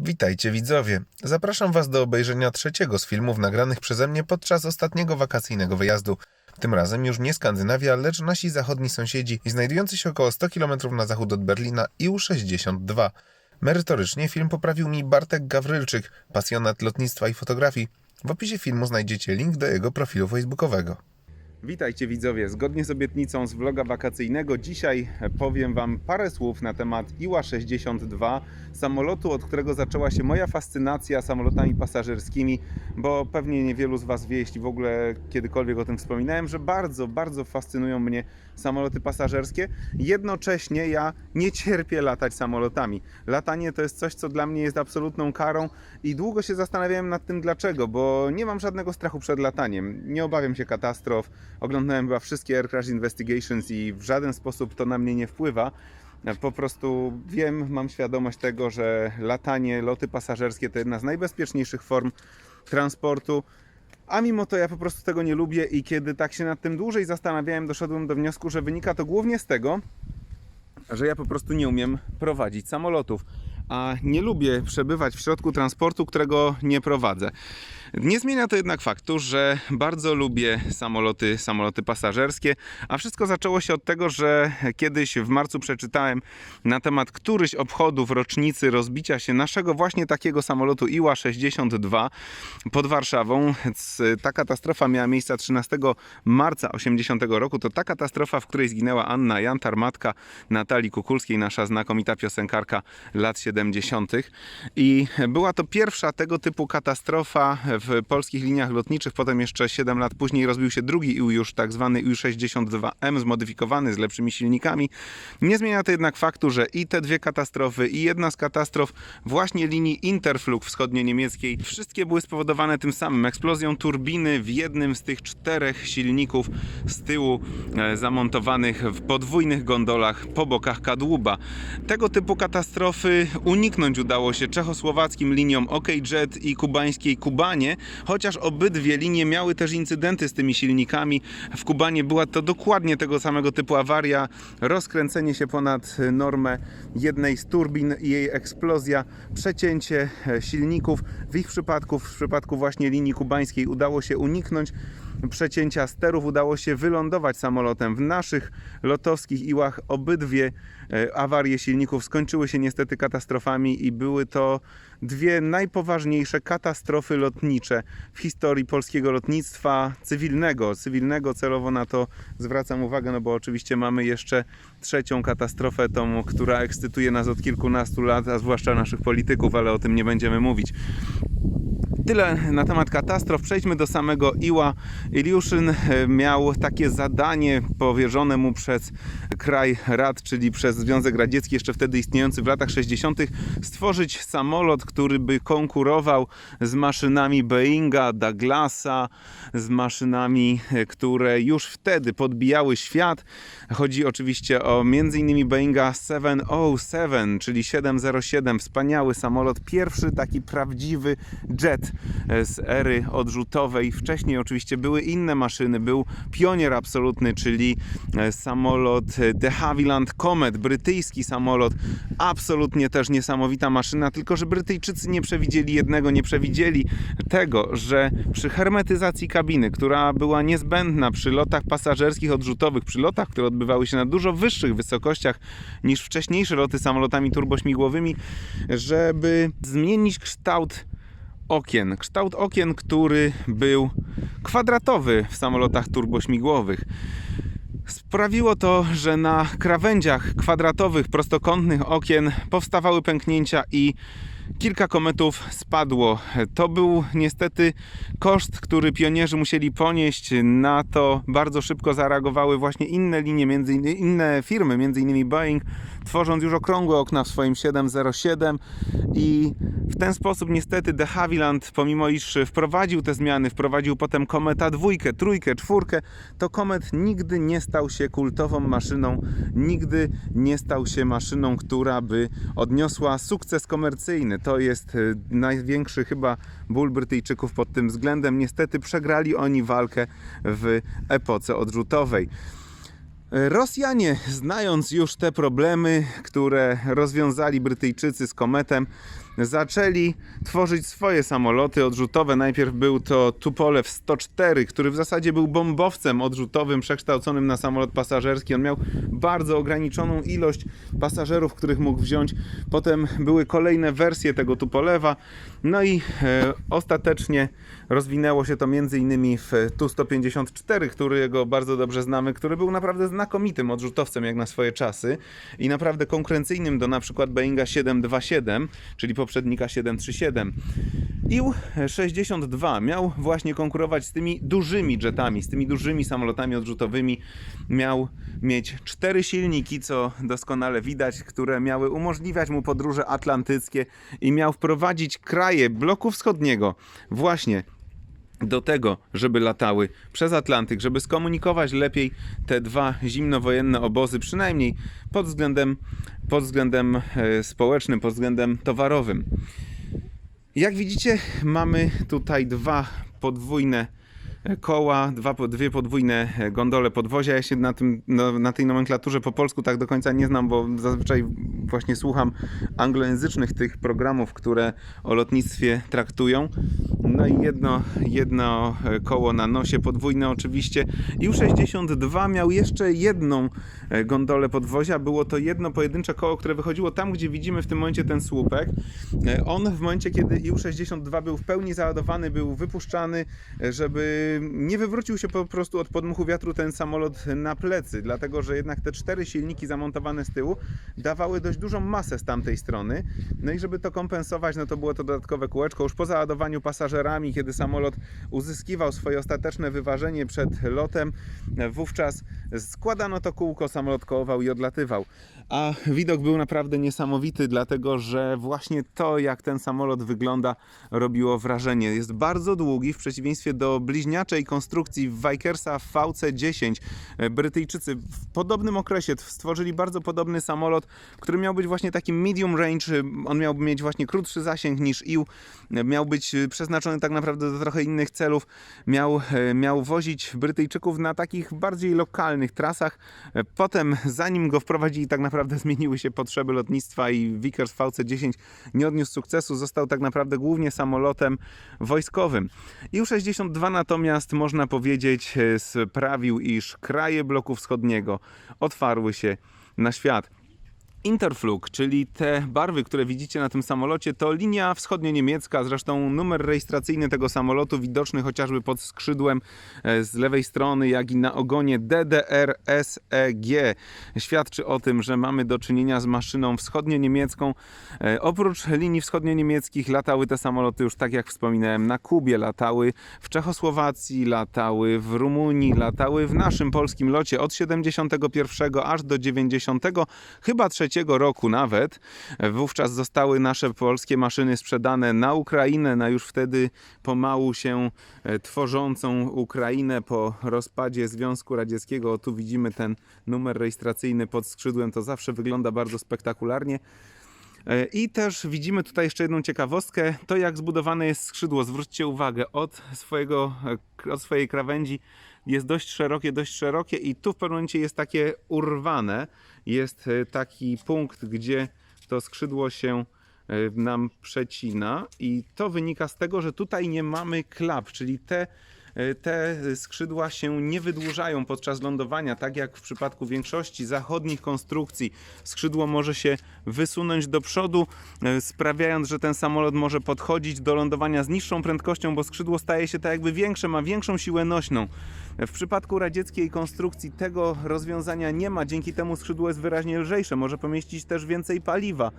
Witajcie widzowie. Zapraszam Was do obejrzenia trzeciego z filmów nagranych przeze mnie podczas ostatniego wakacyjnego wyjazdu. Tym razem już nie Skandynawia, lecz nasi zachodni sąsiedzi znajdujący się około 100 km na zachód od Berlina IU-62. Merytorycznie film poprawił mi Bartek Gawrylczyk, pasjonat lotnictwa i fotografii. W opisie filmu znajdziecie link do jego profilu facebookowego. Witajcie widzowie, zgodnie z obietnicą z vloga wakacyjnego dzisiaj powiem Wam parę słów na temat Iła-62, samolotu, od którego zaczęła się moja fascynacja samolotami pasażerskimi, bo pewnie niewielu z Was wie, jeśli w ogóle kiedykolwiek o tym wspominałem, że bardzo, bardzo fascynują mnie samoloty pasażerskie. Jednocześnie ja nie cierpię latać samolotami. Latanie to jest coś, co dla mnie jest absolutną karą i długo się zastanawiałem nad tym dlaczego, bo nie mam żadnego strachu przed lataniem. Nie obawiam się katastrof. Oglądałem chyba wszystkie Air Crash Investigations i w żaden sposób to na mnie nie wpływa. Po prostu wiem, mam świadomość tego, że latanie, loty pasażerskie to jedna z najbezpieczniejszych form transportu. A mimo to ja po prostu tego nie lubię i kiedy tak się nad tym dłużej zastanawiałem, doszedłem do wniosku, że wynika to głównie z tego, że ja po prostu nie umiem prowadzić samolotów, a nie lubię przebywać w środku transportu, którego nie prowadzę. Nie zmienia to jednak faktu, że bardzo lubię samoloty, samoloty pasażerskie, a wszystko zaczęło się od tego, że kiedyś w marcu przeczytałem na temat któryś obchodów rocznicy rozbicia się naszego właśnie takiego samolotu Iła-62 pod Warszawą. Ta katastrofa miała miejsce 13 marca 80 roku. To ta katastrofa, w której zginęła Anna Jantar, matka Natalii Kukulskiej, nasza znakomita piosenkarka lat 70. I była to pierwsza tego typu katastrofa w polskich liniach lotniczych. Potem jeszcze 7 lat później rozbił się drugi IU, już tak zwany IU-62M, zmodyfikowany z lepszymi silnikami. Nie zmienia to jednak faktu, że i te dwie katastrofy, i jedna z katastrof właśnie linii Interflug wschodnio-niemieckiej, wszystkie były spowodowane tym samym eksplozją turbiny w jednym z tych czterech silników z tyłu e, zamontowanych w podwójnych gondolach po bokach kadłuba. Tego typu katastrofy uniknąć udało się czechosłowackim liniom OKJet i kubańskiej Kubanie, chociaż obydwie linie miały też incydenty z tymi silnikami. W Kubanie była to dokładnie tego samego typu awaria, rozkręcenie się ponad normę jednej z turbin i jej eksplozja, przecięcie e, silników. W ich przypadku, w przypadku właśnie linii kubańskiej udało się uniknąć przecięcia sterów, udało się wylądować samolotem. W naszych lotowskich iłach obydwie e, awarie silników skończyły się niestety katastrofami i były to dwie najpoważniejsze katastrofy lotnicze w historii polskiego lotnictwa cywilnego. Cywilnego celowo na to zwracam uwagę, no bo oczywiście mamy jeszcze trzecią katastrofę, tą, która ekscytuje nas od kilkunastu lat, a zwłaszcza naszych polityków, ale o tym nie będziemy mówić. Tyle na temat katastrof. Przejdźmy do samego Iła. Iliuszyn miał takie zadanie powierzone mu przez kraj Rad, czyli przez Związek Radziecki, jeszcze wtedy istniejący w latach 60., stworzyć samolot, który by konkurował z maszynami Boeinga, Douglasa, z maszynami, które już wtedy podbijały świat. Chodzi oczywiście o m.in. Boeinga 707, czyli 707, wspaniały samolot, pierwszy taki prawdziwy jet z ery odrzutowej. Wcześniej oczywiście były inne maszyny. Był pionier absolutny, czyli samolot de Havilland Comet, brytyjski samolot. Absolutnie też niesamowita maszyna, tylko że Brytyjczycy nie przewidzieli jednego, nie przewidzieli tego, że przy hermetyzacji kabiny, która była niezbędna przy lotach pasażerskich odrzutowych, przy lotach, które odbywały się na dużo wyższych wysokościach niż wcześniejsze loty samolotami turbośmigłowymi, żeby zmienić kształt okien. Kształt okien, który był kwadratowy w samolotach turbośmigłowych. Sprawiło to, że na krawędziach kwadratowych, prostokątnych okien powstawały pęknięcia i kilka kometów spadło. To był niestety koszt, który pionierzy musieli ponieść. Na to bardzo szybko zareagowały właśnie inne linie, między inne firmy, między innymi Boeing, tworząc już okrągłe okna w swoim 707 i w ten sposób niestety de Havilland, pomimo iż wprowadził te zmiany, wprowadził potem Kometa dwójkę, trójkę, czwórkę, to Komet nigdy nie stał się kultową maszyną, nigdy nie stał się maszyną, która by odniosła sukces komercyjny. To jest e, największy chyba ból Brytyjczyków pod tym względem. Niestety przegrali oni walkę w epoce odrzutowej. Rosjanie, znając już te problemy, które rozwiązali Brytyjczycy z kometem, zaczęli tworzyć swoje samoloty odrzutowe. Najpierw był to Tupolew 104, który w zasadzie był bombowcem odrzutowym przekształconym na samolot pasażerski. On miał bardzo ograniczoną ilość pasażerów, których mógł wziąć. Potem były kolejne wersje tego Tupolewa. No i e, ostatecznie rozwinęło się to innymi w Tu-154, którego bardzo dobrze znamy, który był naprawdę znakomitym odrzutowcem jak na swoje czasy i naprawdę konkurencyjnym do na przykład Boeinga 727, czyli poprzednika 737. Ił-62 miał właśnie konkurować z tymi dużymi jetami, z tymi dużymi samolotami odrzutowymi. Miał mieć cztery silniki, co doskonale widać, które miały umożliwiać mu podróże atlantyckie i miał wprowadzić kraje bloku wschodniego właśnie do tego, żeby latały przez Atlantyk, żeby skomunikować lepiej te dwa zimnowojenne obozy, przynajmniej pod względem, pod względem e, społecznym, pod względem towarowym. Jak widzicie, mamy tutaj dwa podwójne koła, dwa, dwie podwójne e, gondole podwozia. Ja się na, tym, no, na tej nomenklaturze po polsku tak do końca nie znam, bo zazwyczaj właśnie słucham anglojęzycznych tych programów, które o lotnictwie traktują. No i jedno, jedno e, koło na nosie, podwójne oczywiście. Ił-62 miał jeszcze jedną e, gondolę podwozia. Było to jedno pojedyncze koło, które wychodziło tam, gdzie widzimy w tym momencie ten słupek. On w momencie, kiedy Ił-62 był w pełni załadowany, był wypuszczany, żeby nie wywrócił się po prostu od podmuchu wiatru ten samolot na plecy, dlatego że jednak te cztery silniki zamontowane z tyłu dawały dość dużą masę z tamtej strony. No i żeby to kompensować, no to było to dodatkowe kółeczko. Już po załadowaniu pasażerami, kiedy samolot uzyskiwał swoje ostateczne wyważenie przed lotem, wówczas składano to kółko, samolot kołował i odlatywał. A widok był naprawdę niesamowity, dlatego że właśnie to, jak ten samolot wygląda, robiło wrażenie. Jest bardzo długi, w przeciwieństwie do bliźniaczej konstrukcji Vikersa VC-10. E, Brytyjczycy w podobnym okresie stworzyli bardzo podobny samolot, który miał być właśnie takim medium range. On miał mieć właśnie krótszy zasięg niż IL. Miał być e, przeznaczony tak naprawdę do trochę innych celów. Miał, e, miał wozić Brytyjczyków na takich bardziej lokalnych trasach. E, Potem, zanim go wprowadzili, tak naprawdę zmieniły się potrzeby lotnictwa i Vickers VC-10 nie odniósł sukcesu. Został tak naprawdę głównie samolotem wojskowym. Ił-62 natomiast, można powiedzieć, e, sprawił, iż kraje bloku wschodniego otwarły się na świat. Interflug, czyli te barwy, które widzicie na tym samolocie, to linia wschodnio-niemiecka, zresztą numer rejestracyjny tego samolotu widoczny chociażby pod skrzydłem e, z lewej strony, jak i na ogonie DDR SEG. Świadczy o tym, że mamy do czynienia z maszyną wschodnio-niemiecką. E, Oprócz linii wschodnio-niemieckich latały te samoloty już tak jak wspominałem na Kubie, latały w Czechosłowacji, latały w Rumunii, latały w naszym polskim locie od 71 aż do 90, chyba trzeciego roku nawet. Wówczas zostały nasze polskie maszyny sprzedane na Ukrainę, na już wtedy pomału się e, tworzącą Ukrainę po rozpadzie Związku Radzieckiego. O, tu widzimy ten numer rejestracyjny pod skrzydłem, to zawsze wygląda bardzo spektakularnie. E, I też widzimy tutaj jeszcze jedną ciekawostkę, to jak zbudowane jest skrzydło. Zwróćcie uwagę, od, swojego, e, od swojej krawędzi jest dość szerokie, dość szerokie i tu w pewnym momencie jest takie urwane. Jest e, taki punkt, gdzie to skrzydło się e, nam przecina i to wynika z tego, że tutaj nie mamy klap, czyli te te skrzydła się nie wydłużają podczas lądowania, tak jak w przypadku większości zachodnich konstrukcji. Skrzydło może się wysunąć do przodu, e, sprawiając, że ten samolot może podchodzić do lądowania z niższą prędkością, bo skrzydło staje się tak jakby większe, ma większą siłę nośną. W przypadku radzieckiej konstrukcji tego rozwiązania nie ma, dzięki temu skrzydło jest wyraźnie lżejsze, może pomieścić też więcej paliwa.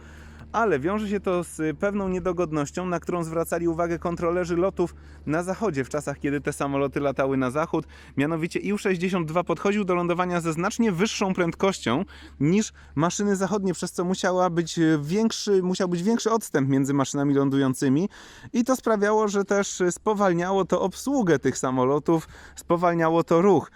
Ale wiąże się to z pewną niedogodnością, na którą zwracali uwagę kontrolerzy lotów na zachodzie, w czasach kiedy te samoloty latały na zachód. Mianowicie Ił-62 podchodził do lądowania ze znacznie wyższą prędkością niż maszyny zachodnie, przez co musiała być większy, musiał być większy odstęp między maszynami lądującymi i to sprawiało, że też spowalniało to obsługę tych samolotów, spowalniało to ruch.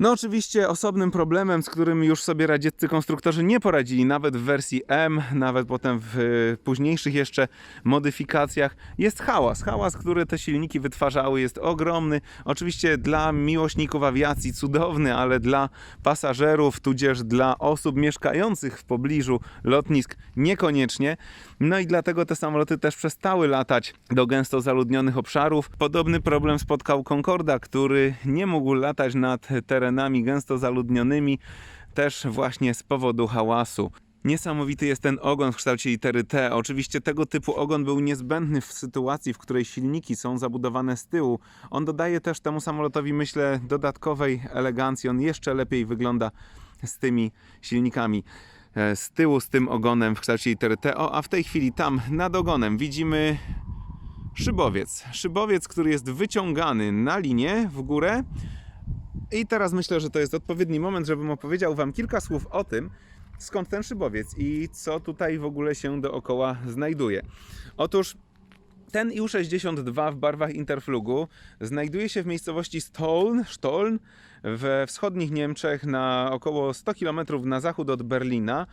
No oczywiście osobnym problemem, z którym już sobie radzieccy konstruktorzy nie poradzili, nawet w wersji M, nawet potem w y, późniejszych jeszcze modyfikacjach, jest hałas. Hałas, który te silniki wytwarzały jest ogromny. Oczywiście dla miłośników awiacji cudowny, ale dla pasażerów, tudzież dla osób mieszkających w pobliżu lotnisk niekoniecznie. No i dlatego te samoloty też przestały latać do gęsto zaludnionych obszarów. Podobny problem spotkał Concorda, który nie mógł latać nad terenami gęsto zaludnionymi, też właśnie z powodu hałasu. Niesamowity jest ten ogon w kształcie litery T. Oczywiście tego typu ogon był niezbędny w sytuacji, w której silniki są zabudowane z tyłu. On dodaje też temu samolotowi, myślę, dodatkowej elegancji. On jeszcze lepiej wygląda z tymi silnikami e, z tyłu, z tym ogonem w kształcie litery T. O, a w tej chwili tam nad ogonem widzimy szybowiec. Szybowiec, który jest wyciągany na linię w górę. I teraz myślę, że to jest odpowiedni moment, żebym opowiedział Wam kilka słów o tym, skąd ten szybowiec i co tutaj w ogóle się dookoła znajduje. Otóż ten IU-62 w barwach Interflugu znajduje się w miejscowości Stoln, Stoln we wschodnich Niemczech na około 100 km na zachód od Berlina.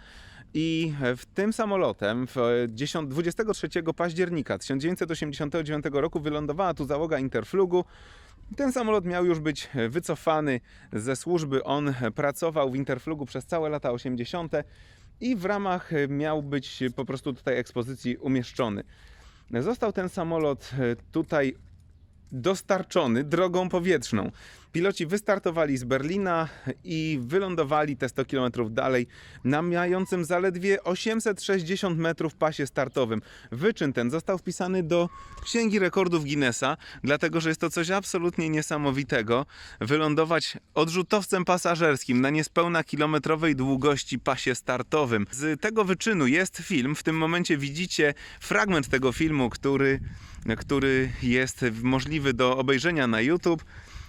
I w tym samolotem w 10, 23 października 1989 roku wylądowała tu załoga Interflugu. Ten samolot miał już być wycofany ze służby. On pracował w Interflugu przez całe lata 80. i w ramach miał być po prostu tutaj ekspozycji umieszczony. Został ten samolot tutaj dostarczony drogą powietrzną. Piloci wystartowali z Berlina i wylądowali te 100 km dalej na mającym zaledwie 860 metrów pasie startowym. Wyczyn ten został wpisany do Księgi Rekordów Guinnessa, dlatego że jest to coś absolutnie niesamowitego. Wylądować odrzutowcem pasażerskim na niespełna kilometrowej długości pasie startowym. Z tego wyczynu jest film. W tym momencie widzicie fragment tego filmu, który który jest możliwy do obejrzenia na YouTube.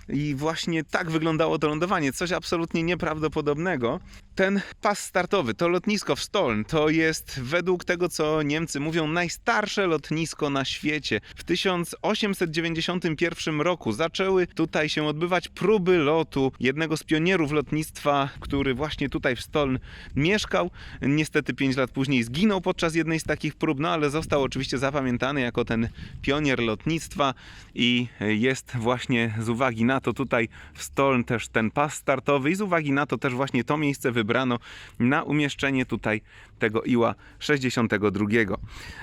I właśnie tak wyglądało to lądowanie, coś absolutnie nieprawdopodobnego. Ten pas startowy, to lotnisko w Stoln, to jest według tego, co Niemcy mówią, najstarsze lotnisko na świecie. W 1891 roku zaczęły tutaj się odbywać próby lotu jednego z pionierów lotnictwa, który właśnie tutaj w Stoln mieszkał. Niestety 5 lat później zginął podczas jednej z takich prób, no ale został oczywiście zapamiętany jako ten pionier lotnictwa i jest właśnie z uwagi na to tutaj w Stoln też ten pas startowy i z uwagi na to też właśnie to miejsce wybrano na umieszczenie tutaj tego Iła 62.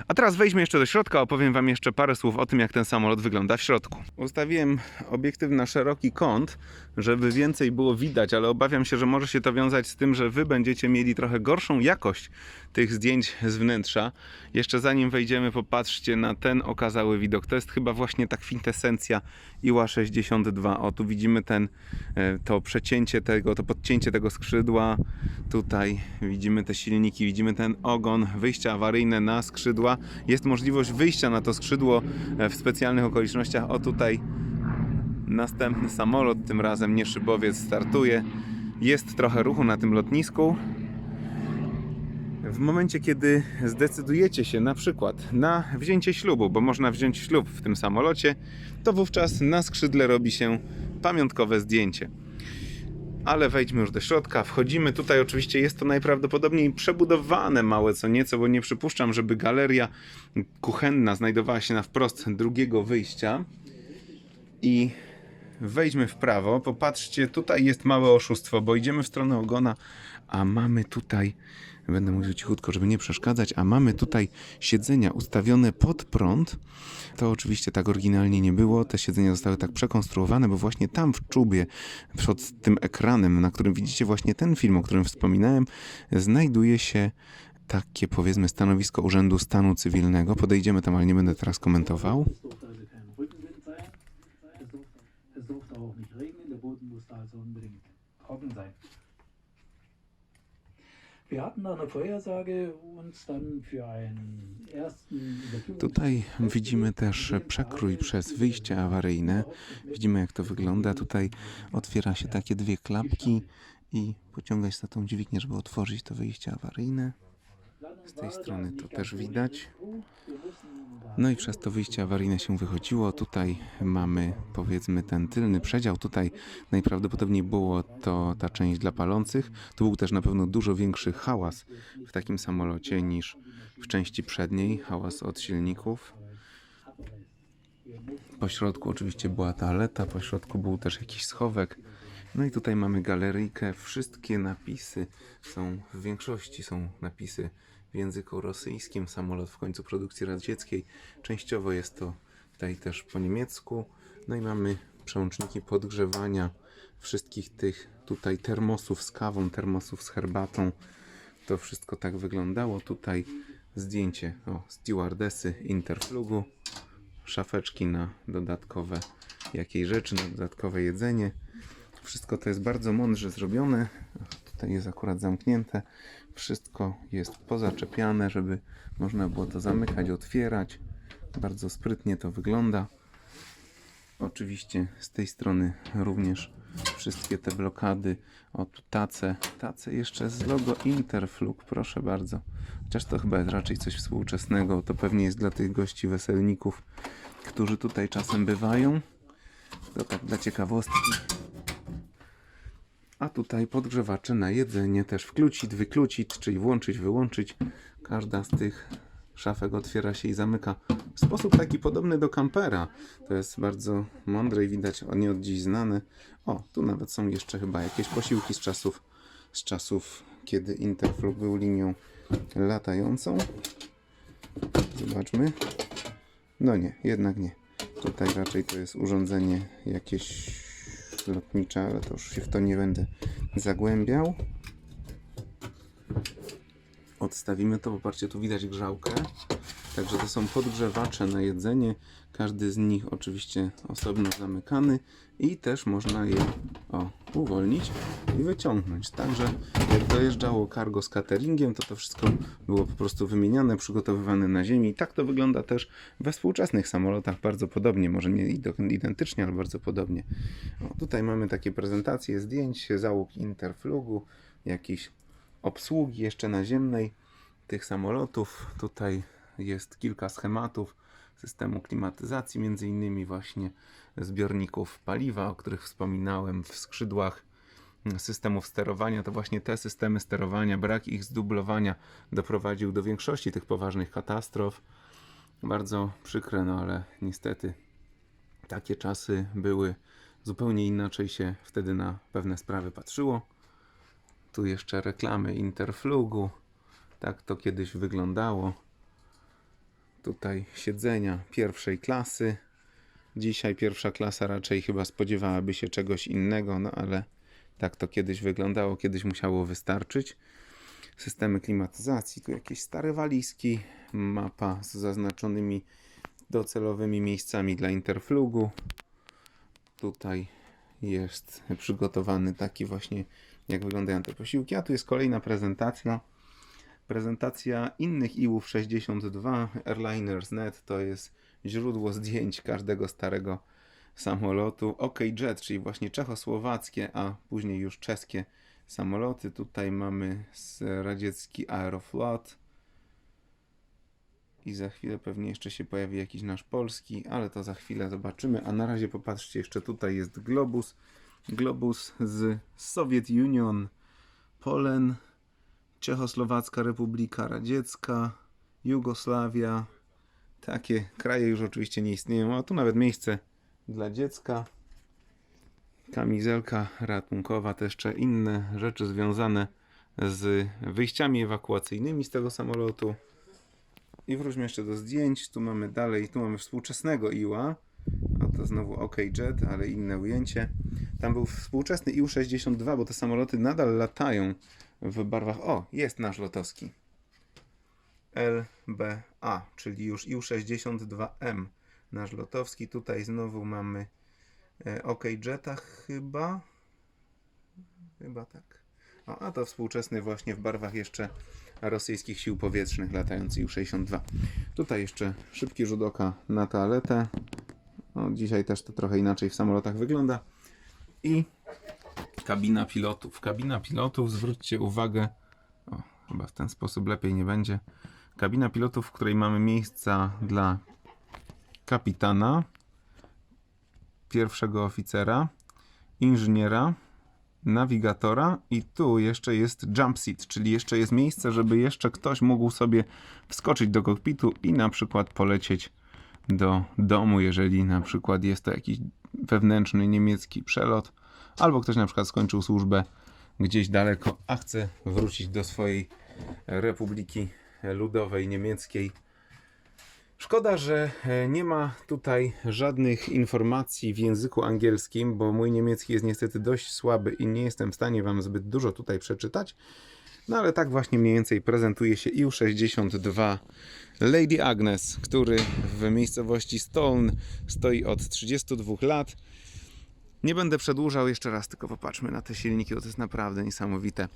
A teraz wejdźmy jeszcze do środka, opowiem Wam jeszcze parę słów o tym, jak ten samolot wygląda w środku. Ustawiłem obiektyw na szeroki kąt, żeby więcej było widać, ale obawiam się, że może się to wiązać z tym, że Wy będziecie mieli trochę gorszą jakość tych zdjęć z wnętrza. Jeszcze zanim wejdziemy, popatrzcie na ten okazały widok. To jest chyba właśnie ta kwintesencja Iła 62. O, tu widzimy ten, e, to przecięcie tego, to podcięcie tego skrzydła. Tutaj widzimy te silniki, widzimy ten ogon, wyjścia awaryjne na skrzydła. Jest możliwość wyjścia na to skrzydło e, w specjalnych okolicznościach. O, tutaj następny samolot, tym razem nie szybowiec, startuje. Jest trochę ruchu na tym lotnisku. W momencie, kiedy zdecydujecie się na przykład na wzięcie ślubu, bo można wziąć ślub w tym samolocie, to wówczas na skrzydle robi się pamiątkowe zdjęcie. Ale wejdźmy już do środka, wchodzimy. Tutaj oczywiście jest to najprawdopodobniej przebudowane małe co nieco, bo nie przypuszczam, żeby galeria kuchenna znajdowała się na wprost drugiego wyjścia. I wejdźmy w prawo. Popatrzcie, tutaj jest małe oszustwo, bo idziemy w stronę ogona, a mamy tutaj, będę mówił cichutko, żeby nie przeszkadzać, a mamy tutaj siedzenia ustawione pod prąd. To oczywiście tak oryginalnie nie było. Te siedzenia zostały tak przekonstruowane, bo właśnie tam w czubie, przed tym ekranem, na którym widzicie właśnie ten film, o którym wspominałem, znajduje się takie powiedzmy stanowisko Urzędu Stanu Cywilnego. Podejdziemy tam, ale nie będę teraz komentował. Es durfte Tutaj widzimy też przekrój przez wyjście awaryjne. Widzimy jak to wygląda. Tutaj otwiera się takie dwie klapki i pociąga się za tą dźwignię, żeby otworzyć to wyjście awaryjne. Z tej strony to też widać. No i przez to wyjście awaryjne się wychodziło. Tutaj mamy powiedzmy ten tylny przedział. Tutaj najprawdopodobniej było to ta część dla palących. Tu był też na pewno dużo większy hałas w takim samolocie niż w części przedniej. Hałas od silników. Po środku oczywiście była toaleta, po środku był też jakiś schowek. No i tutaj mamy galeryjkę. Wszystkie napisy są, w większości są napisy w języku rosyjskim. Samolot w końcu produkcji radzieckiej. Częściowo jest to tutaj też po niemiecku. No i mamy przełączniki podgrzewania wszystkich tych tutaj termosów z kawą, termosów z herbatą. To wszystko tak wyglądało. Tutaj zdjęcie o stewardesy Interflugu szafeczki na dodatkowe jakieś rzeczy, na dodatkowe jedzenie. Wszystko to jest bardzo mądrze zrobione. Tutaj jest akurat zamknięte. Wszystko jest pozaczepiane, żeby można było to zamykać, otwierać. Bardzo sprytnie to wygląda. Oczywiście z tej strony również wszystkie te blokady. O, tu tace. Tace jeszcze z logo Interflug, proszę bardzo. Chociaż to chyba jest raczej coś współczesnego. To pewnie jest dla tych gości weselników, którzy tutaj czasem bywają. To tak dla ciekawostki. A tutaj podgrzewacze na jedzenie też wklucić, wyklucić, czyli włączyć, wyłączyć. Każda z tych szafek otwiera się i zamyka w sposób taki podobny do kampera. To jest bardzo mądre i widać nie od dziś znane. O, tu nawet są jeszcze chyba jakieś posiłki z czasów, z czasów kiedy Interflug był linią latającą. Zobaczmy. No nie, jednak nie. Tutaj raczej to jest urządzenie jakieś lotnicze, ale to już się w to nie będę zagłębiał. Odstawimy to, popatrzcie, tu widać grzałkę. Także to są podgrzewacze na jedzenie. Każdy z nich oczywiście osobno zamykany i też można je o, uwolnić i wyciągnąć. Także jak dojeżdżało cargo z cateringiem, to to wszystko było po prostu wymieniane, przygotowywane na ziemi. I tak to wygląda też we współczesnych samolotach bardzo podobnie, może nie identycznie, ale bardzo podobnie. O, tutaj mamy takie prezentacje zdjęć załóg Interflugu, jakiejś obsługi jeszcze naziemnej tych samolotów. Tutaj jest kilka schematów systemu klimatyzacji, między innymi właśnie zbiorników paliwa, o których wspominałem w skrzydłach systemów sterowania. To właśnie te systemy sterowania, brak ich zdublowania doprowadził do większości tych poważnych katastrof. Bardzo przykre, no ale niestety takie czasy były. Zupełnie inaczej się wtedy na pewne sprawy patrzyło. Tu jeszcze reklamy Interflugu. Tak to kiedyś wyglądało. Tutaj siedzenia pierwszej klasy. Dzisiaj pierwsza klasa raczej chyba spodziewałaby się czegoś innego, no ale tak to kiedyś wyglądało, kiedyś musiało wystarczyć. Systemy klimatyzacji, tu jakieś stare walizki, mapa z zaznaczonymi docelowymi miejscami dla Interflugu. Tutaj jest przygotowany taki właśnie, jak wyglądają te posiłki. A tu jest kolejna prezentacja. Prezentacja innych IU-ów 62 Airliners.net to jest źródło zdjęć każdego starego samolotu. OK Jet, czyli właśnie czechosłowackie, a później już czeskie samoloty. Tutaj mamy radziecki Aeroflot. I za chwilę pewnie jeszcze się pojawi jakiś nasz polski, ale to za chwilę zobaczymy. A na razie popatrzcie, jeszcze tutaj jest Globus. Globus z Soviet Union, Polen, Czechosłowacka Republika Radziecka, Jugosławia. Takie kraje już oczywiście nie istnieją, a tu nawet miejsce dla dziecka. Kamizelka ratunkowa, te jeszcze inne rzeczy związane z wyjściami ewakuacyjnymi z tego samolotu. I wróćmy jeszcze do zdjęć. Tu mamy dalej, tu mamy współczesnego Iła. A to znowu OK Jet, ale inne ujęcie. Tam był współczesny IU-62, bo te samoloty nadal latają w barwach. O, jest nasz lotowski. LBA, czyli już IU-62M. Nasz lotowski. Tutaj znowu mamy e, OK Jeta chyba. Chyba tak. O, a to współczesny właśnie w barwach jeszcze rosyjskich sił powietrznych latający Ju-62. Tutaj jeszcze szybki rzut oka na toaletę. No, dzisiaj też to trochę inaczej w samolotach wygląda. I kabina pilotów. Kabina pilotów, zwróćcie uwagę, o, chyba w ten sposób lepiej nie będzie. Kabina pilotów, w której mamy miejsca dla kapitana, pierwszego oficera, inżyniera, nawigatora i tu jeszcze jest jump seat, czyli jeszcze jest miejsce, żeby jeszcze ktoś mógł sobie wskoczyć do kokpitu i na przykład polecieć do domu, jeżeli na przykład jest to jakiś wewnętrzny niemiecki przelot, albo ktoś na przykład skończył służbę gdzieś daleko, a chce wrócić do swojej Republiki Ludowej Niemieckiej. Szkoda, że e, nie ma tutaj żadnych informacji w języku angielskim, bo mój niemiecki jest niestety dość słaby i nie jestem w stanie Wam zbyt dużo tutaj przeczytać. No ale tak właśnie mniej więcej prezentuje się IU-62 Lady Agnes, który w miejscowości Stone stoi od 32 lat. Nie będę przedłużał jeszcze raz, tylko popatrzmy na te silniki, bo to jest naprawdę niesamowite.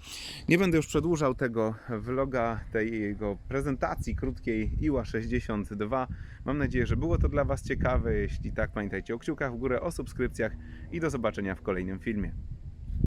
Nie będę już przedłużał tego vloga, tej jego prezentacji krótkiej Iła 62. Mam nadzieję, że było to dla Was ciekawe. Jeśli tak, pamiętajcie o kciukach w górę, o subskrypcjach i do zobaczenia w kolejnym filmie.